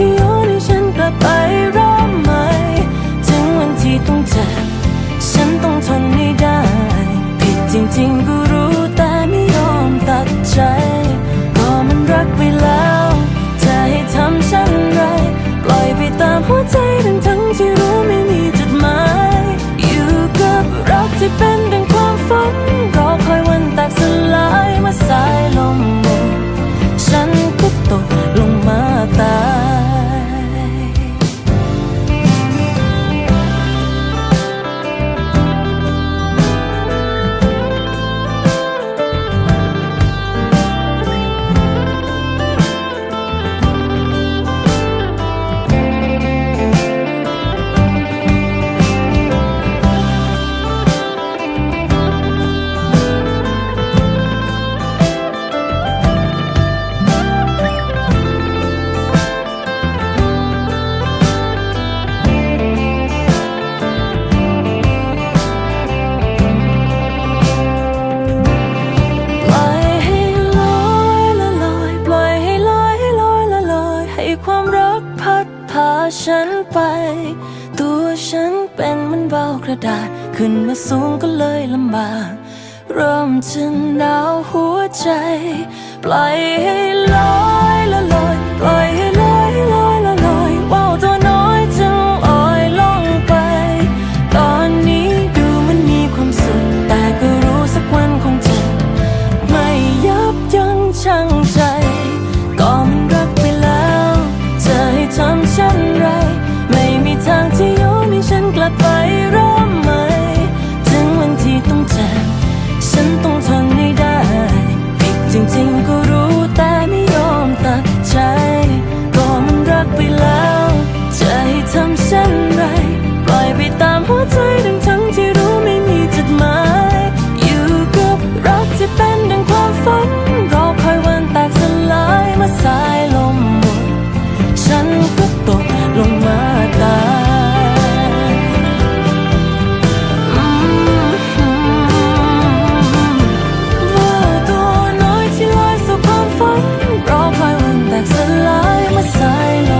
ทางที่โยนให้ฉันกลับไปเริ่มใหม่ ถึงวันที่ต้องเจ็บฉันต้องทนให้ได้ ผิดจริงๆก็รู้แต่ไม่ยอมตัดใจ ก็มันรักเวลา ฉันไป ตัวฉันเป็นมันเบากระดาษ ขึ้นมาสูงก็เลยลำบากเริ่มจะหนาวหัวใจ ปล่อยให้ลอยละลอยปล่อยให้ลอยลอยละลอยว่าวตัวน้อยจึงลอยลงไป ตอนนี้ดูมันมีความสุขแต่ก็รู้สักวันคงจ็บไม่ยับยั้งชั่งใจ ผิด พายวันแตกสลายม่าสายลม